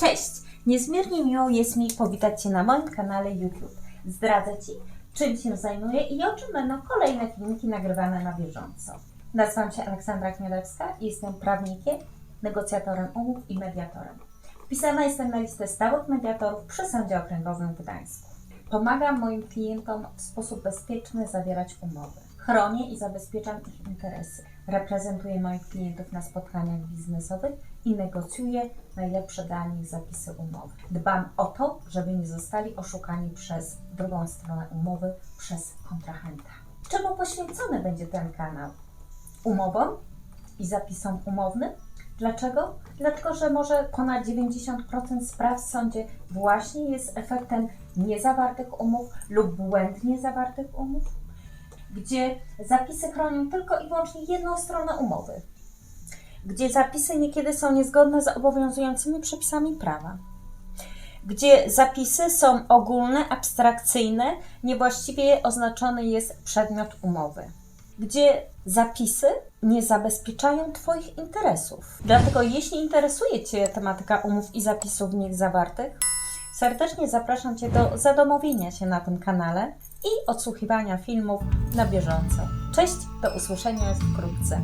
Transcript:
Cześć! Niezmiernie miło jest mi powitać Cię na moim kanale YouTube. Zdradzę Ci, czym się zajmuję i o czym będą kolejne filmiki nagrywane na bieżąco. Nazywam się Aleksandra Chmielewska i jestem prawnikiem, negocjatorem umów i mediatorem. Wpisana jestem na listę stałych mediatorów przy Sądzie Okręgowym w Gdańsku. Pomagam moim klientom w sposób bezpieczny zawierać umowy. Chronię i zabezpieczam ich interesy. Reprezentuję moich klientów na spotkaniach biznesowych i negocjuję najlepsze dla nich zapisy umowy. Dbam o to, żeby nie zostali oszukani przez drugą stronę umowy, przez kontrahenta. Czemu poświęcony będzie ten kanał? Umowom i zapisom umownym? Dlaczego? Dlatego, że może ponad 90% spraw w sądzie właśnie jest efektem niezawartych umów lub błędnie zawartych umów, gdzie zapisy chronią tylko i wyłącznie jedną stronę umowy, gdzie zapisy niekiedy są niezgodne z obowiązującymi przepisami prawa, gdzie zapisy są ogólne, abstrakcyjne, niewłaściwie oznaczony jest przedmiot umowy gdzie zapisy nie zabezpieczają Twoich interesów. Dlatego, jeśli interesuje Cię tematyka umów i zapisów w nich zawartych, serdecznie zapraszam Cię do zadomowienia się na tym kanale i odsłuchiwania filmów na bieżąco. Cześć, do usłyszenia wkrótce.